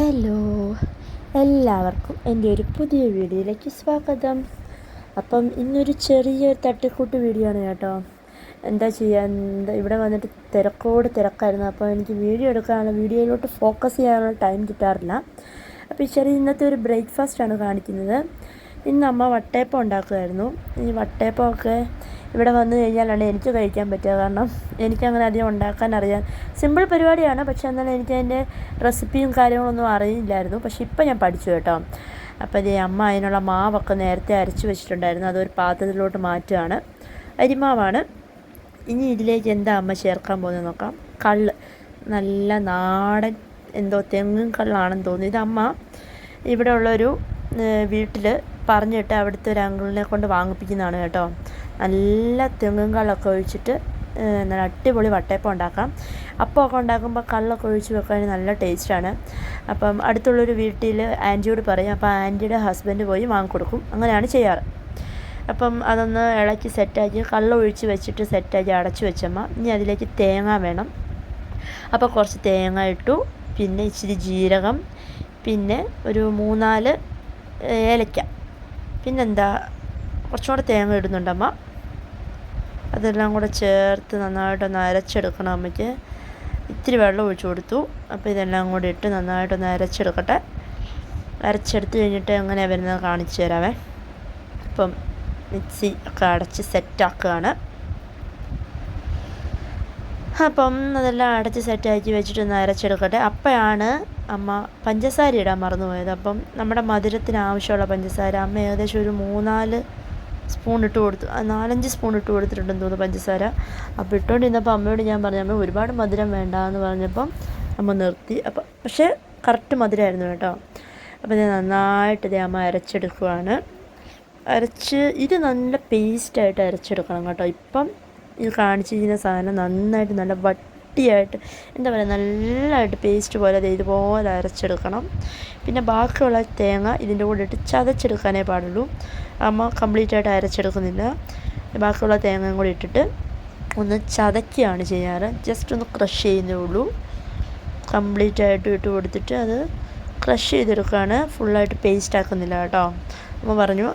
Hello എല്ലാവർക്കും എന്റെ ഒരു പുതിയ വീഡിയോയിലേക്ക് സ്വാഗതം. അപ്പം ഇന്നൊരു ചെറിയൊരു തട്ടിക്കൂട്ട് വീഡിയോ ആണ് കേട്ടോ. എന്താ ചെയ്യുക എന്താ ഇവിടെ വന്നിട്ട് തിരക്കോട് തിരക്കായിരുന്നു. അപ്പോൾ എനിക്ക് വീഡിയോ എടുക്കാനുള്ള വീഡിയോയിലോട്ട് ഫോക്കസ് ചെയ്യാനുള്ള ടൈം കിട്ടാറില്ല. അപ്പോൾ ഈ ചെറിയ ഇന്നത്തെ ഒരു ബ്രേക്ക്ഫാസ്റ്റാണ് കാണിക്കുന്നത്. ഇന്ന് അമ്മ വട്ടയപ്പം ഉണ്ടാക്കുമായിരുന്നു. ഈ വട്ടയപ്പമൊക്കെ ഇവിടെ വന്നു കഴിഞ്ഞാലാണ് എനിക്ക് കഴിക്കാൻ പറ്റുക. കാരണം എനിക്കങ്ങനെ അധികം ഉണ്ടാക്കാൻ അറിയാം സിമ്പിൾ പരിപാടിയാണ്. പക്ഷെ എന്നാലും എനിക്ക് അതിന്റെ റെസിപ്പിയും കാര്യങ്ങളൊന്നും അറിയില്ലായിരുന്നു. പക്ഷെ ഇപ്പം ഞാൻ പഠിച്ചു കേട്ടോ. അപ്പം ഈ അമ്മ അതിനുള്ള മാവൊക്കെ നേരത്തെ അരച്ച് വെച്ചിട്ടുണ്ടായിരുന്നു. അതൊരു പാത്രത്തിലോട്ട് മാറ്റുകയാണ്. അരിമാവാണ്. ഇനി ഇതിലേക്ക് എന്താ അമ്മ ചേർക്കാൻ പോകുന്നത് നോക്കാം. കള്ള്. നല്ല നാടൻ എന്തോ തെങ്ങും കള്ളാണെന്ന് തോന്നുന്നു. ഇത് അമ്മ ഇവിടെ ഉള്ളൊരു വീട്ടിൽ പറഞ്ഞിട്ട് അവിടുത്തെ ഒരു അങ്കിളിനെ കൊണ്ട് വാങ്ങിപ്പിക്കുന്നതാണ് കേട്ടോ. നല്ല തെങ്ങും കള്ളൊക്കെ ഒഴിച്ചിട്ട് നല്ല അടിപൊളി വട്ടയപ്പം ഉണ്ടാക്കാം. അപ്പമൊക്കെ ഉണ്ടാക്കുമ്പോൾ കള്ളൊക്കെ ഒഴിച്ച് വെക്കാൻ നല്ല ടേസ്റ്റാണ് അപ്പം അടുത്തുള്ളൊരു വീട്ടിൽ ആന്റിയോട് പറയും അപ്പോൾ ആന്റിയുടെ ഹസ്ബൻഡ് പോയി വാങ്ങിക്കൊടുക്കും. അങ്ങനെയാണ് ചെയ്യാറ്. അപ്പം അതൊന്ന് ഇളക്കി സെറ്റാക്കി കള്ള ഒഴിച്ച് വെച്ചിട്ട് സെറ്റാക്കി അടച്ചു വെച്ചമ്മ. ഇനി അതിലേക്ക് തേങ്ങ വേണം. അപ്പോൾ കുറച്ച് തേങ്ങ ഇട്ടു. പിന്നെ ഇച്ചിരി ജീരകം. പിന്നെ ഒരു മൂന്നാൽ ഏലക്ക. പിന്നെന്താ? കുറച്ചും കൂടെ തേങ്ങ ഇടുന്നുണ്ടമ്മ അതെല്ലാം കൂടെ ചേർത്ത് നന്നായിട്ടൊന്ന് അരച്ചെടുക്കണം അമ്മയ്ക്ക്. ഇത്തിരി വെള്ളം ഒഴിച്ചു കൊടുത്തു. അപ്പോൾ ഇതെല്ലാം കൂടി ഇട്ട് നന്നായിട്ടൊന്ന് അരച്ചെടുക്കട്ടെ. അരച്ചെടുത്ത് കഴിഞ്ഞിട്ട് എങ്ങനെയാണ് വരുന്നത് കാണിച്ചു തരാമേ ഇപ്പം മിക്സി ഒക്കെ അടച്ച് സെറ്റാക്കുകയാണ് അപ്പം അതെല്ലാം അടച്ച് സെറ്റാക്കി വെച്ചിട്ടൊന്ന് അരച്ചെടുക്കട്ടെ. അപ്പോഴാണ് അമ്മ പഞ്ചസാര ഇടാൻ മറന്നുപോയത്. അപ്പം നമ്മുടെ മധുരത്തിന് ആവശ്യമുള്ള പഞ്ചസാര അമ്മ ഏകദേശം ഒരു മൂന്നാൽ സ്പൂൺ ഇട്ട് കൊടുത്തു. നാലഞ്ച് സ്പൂൺ ഇട്ട് കൊടുത്തിട്ടുണ്ടെന്ന് തോന്നുന്നു പഞ്ചസാര. അപ്പോൾ ഇട്ടുകൊണ്ടിരുന്നപ്പോൾ അമ്മയോട് ഞാൻ പറഞ്ഞു അമ്മ ഒരുപാട് മധുരം വേണ്ട എന്ന് പറഞ്ഞപ്പം അമ്മ നിർത്തി. അപ്പം പക്ഷേ കറക്റ്റ് മധുരമായിരുന്നു കേട്ടോ. അപ്പോൾ ഞാൻ നന്നായിട്ട് ഇത് അമ്മ അരച്ചെടുക്കുവാണ്. അരച്ച് ഇത് നല്ല പേസ്റ്റായിട്ട് അരച്ചെടുക്കണം കേട്ടോ. ഇപ്പം ഇത് കാണിച്ചിരിക്കുന്ന സാധനം നന്നായിട്ട് നല്ല വട്ടിയായിട്ട് എന്താ പറയുക നല്ലതായിട്ട് പേസ്റ്റ് പോലെ അത് ഇതുപോലെ അരച്ചെടുക്കണം. പിന്നെ ബാക്കിയുള്ള തേങ്ങ ഇതിന്റെ കൂടെ ഇട്ട് ചതച്ചെടുക്കാനേ പാടുള്ളൂ. അമ്മ കംപ്ലീറ്റ് ആയിട്ട് അരച്ചെടുക്കുന്നില്ല. ബാക്കിയുള്ള തേങ്ങയും കൂടി ഇട്ടിട്ട് ഒന്ന് ചതക്കുകയാണ് ചെയ്യാറ്. ജസ്റ്റ് ഒന്ന് ക്രഷ് ചെയ്യുന്നേ ഉള്ളൂ. കംപ്ലീറ്റ് ആയിട്ട് ഇട്ട് കൊടുത്തിട്ട് അത് ക്രഷ് ചെയ്തെടുക്കുകയാണ്. ഫുള്ളായിട്ട് പേസ്റ്റ് ആക്കുന്നില്ല കേട്ടോ. അമ്മ പറഞ്ഞു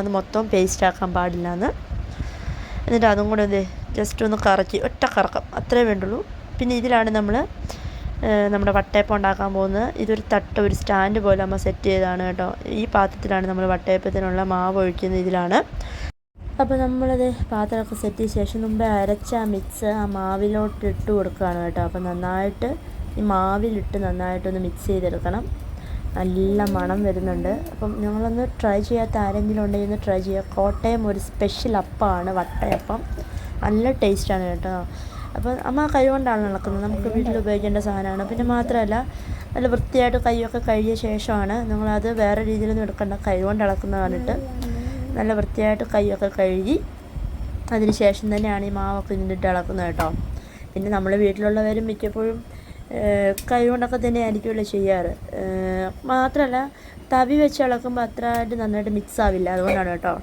അത് മൊത്തം പേസ്റ്റ് ആക്കാൻ പാടില്ല എന്ന് എന്നിട്ട് അതും കൂടെ എന്ത് ജസ്റ്റ് ഒന്ന് കറക്കി ഒറ്റ കറക്കം അത്രേ വേണ്ടുള്ളൂ. പിന്നെ ഇതിലാണ് നമ്മൾ നമ്മുടെ വട്ടയപ്പം ഉണ്ടാക്കാൻ പോകുന്നത്. ഇതൊരു തട്ട ഒരു സ്റ്റാൻഡ് പോലെ നമ്മൾ സെറ്റ് ചെയ്തതാണ് കേട്ടോ. ഈ പാത്രത്തിലാണ് നമ്മൾ വട്ടയപ്പത്തിനുള്ള മാവ് ഒഴിക്കുന്നത് ഇതിലാണ്. അപ്പോൾ നമ്മളത് പാത്രമൊക്കെ സെറ്റ് ചെയ്ത ശേഷം മുമ്പേ അരച്ച ആ മിക്സ് ആ മാവിലോട്ട് ഇട്ട് കൊടുക്കുകയാണ് കേട്ടോ. അപ്പോൾ നന്നായിട്ട് ഈ മാവിലിട്ട് നന്നായിട്ടൊന്ന് മിക്സ് ചെയ്തെടുക്കണം. നല്ല മണം വരുന്നുണ്ട്. അപ്പം ഞങ്ങളൊന്ന് ട്രൈ ചെയ്യാത്ത ആരെങ്കിലും ഉണ്ടെങ്കിൽ ഒന്ന് ട്രൈ ചെയ്യുക. കോട്ടയം ഒരു സ്പെഷ്യൽ അപ്പമാണ് വട്ടയപ്പം. നല്ല ടേസ്റ്റാണ് കേട്ടോ. അപ്പോൾ അമ്മ കൈ കൊണ്ടാണ് ഇളക്കുന്നത് നമുക്ക് വീട്ടിൽ ഉപയോഗിക്കേണ്ട സാധനമാണ്. പിന്നെ മാത്രമല്ല നല്ല വൃത്തിയായിട്ട് കൈയൊക്കെ കഴുകിയ ശേഷമാണ് നിങ്ങളത് വേറെ രീതിയിലൊന്നും എടുക്കേണ്ട. കൈ കൊണ്ട് ഇളക്കുന്ന കണ്ടിട്ട് നല്ല വൃത്തിയായിട്ട് കൈയൊക്കെ കഴുകി അതിന് ശേഷം തന്നെയാണ് ഈ മാവൊക്കെ ഇതിന്റെ ഇളക്കുന്നത് കേട്ടോ. പിന്നെ നമ്മൾ വീട്ടിലുള്ളവരും മിക്കപ്പോഴും കൈ കൊണ്ടൊക്കെ തന്നെ ആയിരിക്കുമല്ലോ ചെയ്യാറ് മാത്രമല്ല തവി വെച്ച് ഇളക്കുമ്പോൾ അത്രയായിട്ട് നന്നായിട്ട് മിക്സ് ആവില്ല. അതുകൊണ്ടാണ് കേട്ടോ.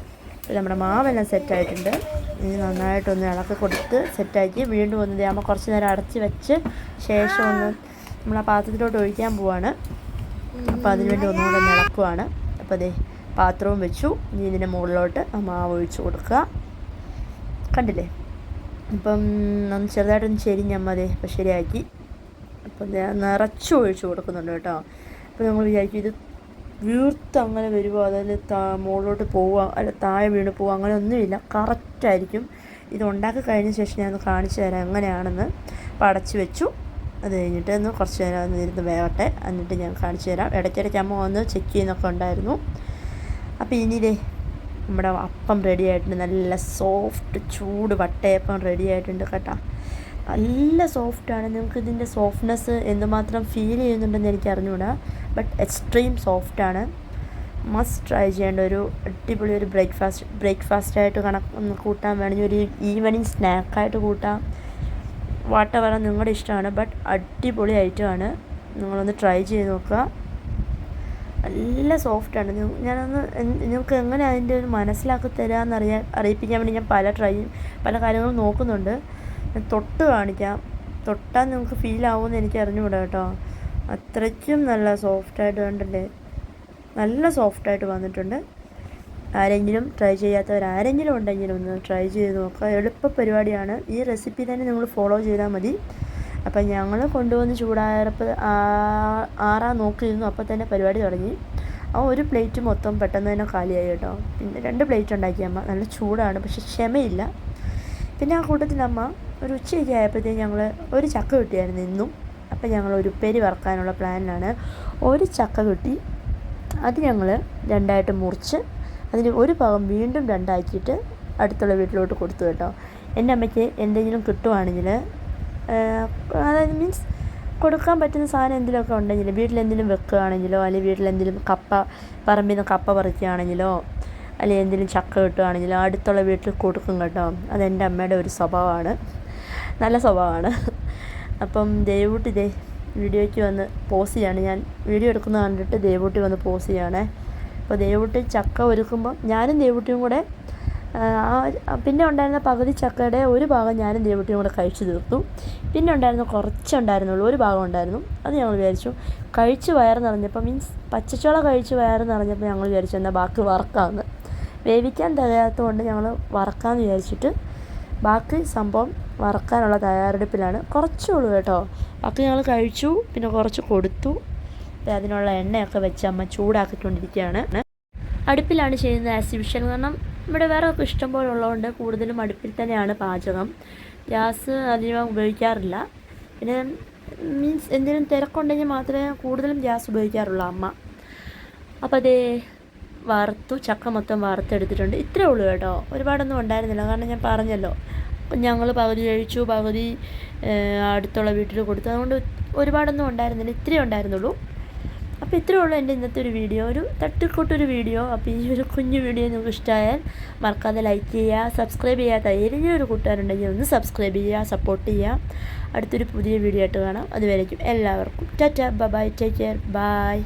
നമ്മുടെ മാവെല്ലാം സെറ്റായിട്ടുണ്ട് ഇനി നന്നായിട്ടൊന്ന് ഇളക്കി കൊടുത്ത് സെറ്റാക്കി. വീണ്ടും ഒന്ന് ഇതാകുമ്പോൾ കുറച്ച് നേരം അടച്ച് വെച്ച് ശേഷം ഒന്ന് നമ്മൾ ആ പാത്രത്തിലോട്ട് ഒഴിക്കാൻ പോവാണ്. അപ്പോൾ അതിനുവേണ്ടി ഒന്നുകൂടെ ഒന്ന് ഇളക്കുവാണ്. അപ്പോൾ അതേ പാത്രവും വെച്ചു. ഇനി ഇതിന്റെ മുകളിലോട്ട് മാവ് ഒഴിച്ച് കൊടുക്കുക. കണ്ടില്ലേ? അപ്പം ഒന്ന് ചെറുതായിട്ടൊന്ന് ചെരിഞ്ഞമ്മ അതെ അപ്പം ശരിയാക്കി. അപ്പം നിറച്ചു ഒഴിച്ചു കൊടുക്കുന്നുണ്ട് കേട്ടോ. അപ്പോൾ നമ്മൾ വിചാരിക്കും ഇത് വീർത്ത് അങ്ങനെ വരുമോ അതിൽ താ മുകളിലോട്ട് പോവുക അല്ല താഴെ വീണ് പോവുക അങ്ങനെ ഒന്നുമില്ല. കറക്റ്റായിരിക്കും ഇത് ഉണ്ടാക്കി കഴിഞ്ഞ ശേഷം ഞാൻ കാണിച്ചു തരാം. എങ്ങനെയാണെന്ന് അപ്പോൾ വെച്ചു. അത് കഴിഞ്ഞിട്ട് ഒന്ന് കുറച്ച് നേരം ഒന്ന് ഇരുന്ന് വേവട്ടെ. എന്നിട്ട് ഞാൻ കാണിച്ചു തരാം. ഇടയ്ക്കിടയ്ക്ക് അമ്മ വന്ന് ചെക്ക് ചെയ്യുന്നൊക്കെ ഉണ്ടായിരുന്നു. അപ്പോൾ ഇനിയിലേ നമ്മുടെ അപ്പം റെഡി ആയിട്ടുണ്ട്. നല്ല സോഫ്റ്റ് ചൂട് വട്ടയപ്പം റെഡി ആയിട്ടുണ്ട് കേട്ടോ. നല്ല സോഫ്റ്റാണ് നിങ്ങൾക്ക് ഇതിന്റെ സോഫ്റ്റ്നെസ് എന്തുമാത്രം ഫീൽ ചെയ്യുന്നുണ്ടെന്ന് എനിക്ക് അറിഞ്ഞുകൂടാ ബട്ട് എക്സ്ട്രീം ആണ് മസ്റ്റ് ട്രൈ ചെയ്യേണ്ട ഒരു അടിപൊളി ഒരു ബ്രേക്ക്ഫാസ്റ്റ് ബ്രേക്ക്ഫാസ്റ്റ് ആയിട്ട് കണക്ക് കൂട്ടാൻ വേണമെങ്കിൽ ഒരു ഈവനിങ് സ്നാക്കായിട്ട് കൂട്ടാം. വാട്ടവറ നിങ്ങളുടെ ഇഷ്ടമാണ് ബട്ട് അടിപൊളി ഐറ്റമാണ്. നിങ്ങളൊന്ന് ട്രൈ ചെയ്ത് നോക്കുക. നല്ല സോഫ്റ്റ് സോഫ്റ്റാണ് ഞാനൊന്ന് നിങ്ങൾക്ക് എങ്ങനെ അതിന്റെ ഒരു മനസ്സിലാക്കി തരാമെന്ന് അറിയാൻ അറിയിപ്പിക്കാൻ വേണ്ടി ഞാൻ പല ട്രൈ പല കാര്യങ്ങളും നോക്കുന്നുണ്ട്. തൊട്ട് കാണിക്കാം. തൊട്ടാൽ നിങ്ങൾക്ക് ഫീൽ ആവുമെന്ന് എനിക്ക് അറിഞ്ഞുകൂടാ കേട്ടോ. അത്രയ്ക്കും നല്ല സോഫ്റ്റായിട്ട് കണ്ടല്ലേ നല്ല സോഫ്റ്റായിട്ട് വന്നിട്ടുണ്ട്. ആരെങ്കിലും ട്രൈ ചെയ്യാത്തവർ ആരെങ്കിലും ഉണ്ടെങ്കിലും ഒന്ന് ട്രൈ ചെയ്ത് നോക്കുക. എളുപ്പ പരിപാടിയാണ്. ഈ റെസിപ്പി തന്നെ നിങ്ങൾ ഫോളോ ചെയ്താൽ മതി. അപ്പം ഞങ്ങൾ കൊണ്ടുവന്ന് ചൂടായപ്പോൾ ആറാൻ നോക്കിയിരുന്നു. അപ്പോൾ തന്നെ പരിപാടി തുടങ്ങി. ആ ഒരു പ്ലേറ്റ് മൊത്തം പെട്ടെന്ന് തന്നെ കാലിയായി കേട്ടോ. പിന്നെ രണ്ട് പ്ലേറ്റ് ഉണ്ടാക്കി അമ്മ. നല്ല ചൂടാണ് പക്ഷെ ക്ഷമയില്ല. പിന്നെ ആ കൂട്ടത്തിൽ അമ്മ ഒരു ഉച്ചയൊക്കെ ആയപ്പോഴത്തേക്കും ഞങ്ങൾ ഒരു ചക്ക കിട്ടിയായിരുന്നു ഇന്നും. അപ്പം ഞങ്ങൾ ഒരു ഉപ്പേരി വറക്കാനുള്ള പ്ലാനിലാണ്. ഒരു ചക്ക കിട്ടി അത് ഞങ്ങൾ രണ്ടായിട്ട് മുറിച്ച് അതിന് ഒരു ഭാഗം വീണ്ടും രണ്ടാക്കിയിട്ട് അടുത്തുള്ള വീട്ടിലോട്ട് കൊടുത്തു കേട്ടോ. എന്റെ അമ്മയ്ക്ക് എന്തെങ്കിലും കിട്ടുവാണെങ്കിൽ അതായത് മീൻസ് കൊടുക്കാൻ പറ്റുന്ന സാധനം എന്തെങ്കിലുമൊക്കെ ഉണ്ടെങ്കിൽ വീട്ടിലെന്തെങ്കിലും വെക്കുകയാണെങ്കിലോ അല്ലെങ്കിൽ വീട്ടിലെന്തെങ്കിലും കപ്പ പറമ്പിൽ നിന്ന് കപ്പ പറിക്കുകയാണെങ്കിലോ അല്ലെങ്കിൽ എന്തെങ്കിലും ചക്ക കിട്ടുകയാണെങ്കിലോ അടുത്തുള്ള വീട്ടിൽ കൊടുക്കും കേട്ടോ. അതെന്റെ അമ്മയുടെ ഒരു സ്വഭാവമാണ്. നല്ല സ്വഭാവമാണ്. അപ്പം ദയവൂട്ടി ദേ വീഡിയോയ്ക്ക് വന്ന് പോസ് ചെയ്യാണ്. ഞാൻ വീഡിയോ എടുക്കുന്നത് കണ്ടിട്ട് ദേവൂട്ടി വന്ന് പോസ് ചെയ്യുകയാണേ അപ്പോൾ ദേവൂട്ടി ചക്ക ഒരുക്കുമ്പോൾ ഞാനും ദേവൂട്ടിയും കൂടെ ആ പിന്നെ ഉണ്ടായിരുന്ന പകുതി ചക്കയുടെ ഒരു ഭാഗം ഞാനും ദേവൂട്ടിയും കൂടെ കഴിച്ചു തീർത്തു. പിന്നെ ഉണ്ടായിരുന്ന കുറച്ചുണ്ടായിരുന്നുള്ളൂ ഒരു ഭാഗം ഉണ്ടായിരുന്നു. അത് ഞങ്ങൾ വിചാരിച്ചു. കഴിച്ച് വയറ് നിറഞ്ഞപ്പോൾ മീൻസ് പച്ചച്ചോള കഴിച്ച് വയറ് നിറഞ്ഞപ്പോൾ ഞങ്ങൾ വിചാരിച്ചു എന്നാൽ ബാക്കി വറക്കാമെന്ന് വേവിക്കാൻ തികയാത്തതുകൊണ്ട് ഞങ്ങൾ വറക്കാമെന്ന് വിചാരിച്ചിട്ട് ബാക്കി സംഭവം വറക്കാനുള്ള തയ്യാറെടുപ്പിലാണ്. കുറച്ചേ ഉള്ളൂ കേട്ടോ. ബാക്കി ഞങ്ങൾ കഴിച്ചു പിന്നെ കുറച്ച് കൊടുത്തു. അതിനുള്ള എണ്ണയൊക്കെ വെച്ച് അമ്മ ചൂടാക്കിക്കൊണ്ടിരിക്കുകയാണ്. അടുപ്പിലാണ് ചെയ്യുന്നത് ആസ് കാരണം ഇവിടെ വേറെ ഒക്കെ ഇഷ്ടം പോലെ ഉള്ളതുകൊണ്ട് കൂടുതലും അടുപ്പിൽ തന്നെയാണ് പാചകം. ഗ്യാസ് അധികം ഉപയോഗിക്കാറില്ല. പിന്നെ മീൻസ് എന്തെങ്കിലും തിരക്കുണ്ടെങ്കിൽ മാത്രമേ കൂടുതലും ഗ്യാസ് ഉപയോഗിക്കാറുള്ളൂ അമ്മ. അപ്പോൾ അതേ വറുത്തു ചക്ക മൊത്തം വറുത്തെടുത്തിട്ടുണ്ട്. ഇത്രേ ഉള്ളൂ കേട്ടോ. ഒരുപാടൊന്നും ഉണ്ടായിരുന്നില്ല. കാരണം ഞാൻ പറഞ്ഞല്ലോ ഞങ്ങൾ പകുതി കഴിച്ചു പകുതി അടുത്തുള്ള വീട്ടിൽ കൊടുത്തു. അതുകൊണ്ട് ഒരുപാടൊന്നും ഉണ്ടായിരുന്നില്ല. ഇത്രേ ഉണ്ടായിരുന്നുള്ളൂ. അപ്പോൾ ഇത്രയേ ഉള്ളൂ എന്റെ ഇന്നത്തെ ഒരു വീഡിയോ. ഒരു തട്ടിക്കൂട്ടൊരു വീഡിയോ. അപ്പോൾ ഈ ഒരു കുഞ്ഞു വീഡിയോ നിങ്ങൾക്ക് ഇഷ്ടമായാൽ മറക്കാതെ ലൈക്ക് ചെയ്യുക സബ്സ്ക്രൈബ് ചെയ്യാത്ത ഏതെങ്കിലും ഒരു കൂട്ടുകാരുണ്ടെങ്കിൽ ഒന്ന് സബ്സ്ക്രൈബ് ചെയ്യുക സപ്പോർട്ട് ചെയ്യുക. അടുത്തൊരു പുതിയ വീഡിയോ ആയിട്ട് കാണാം. അതുവരേക്കും എല്ലാവർക്കും. Tata bye take care bye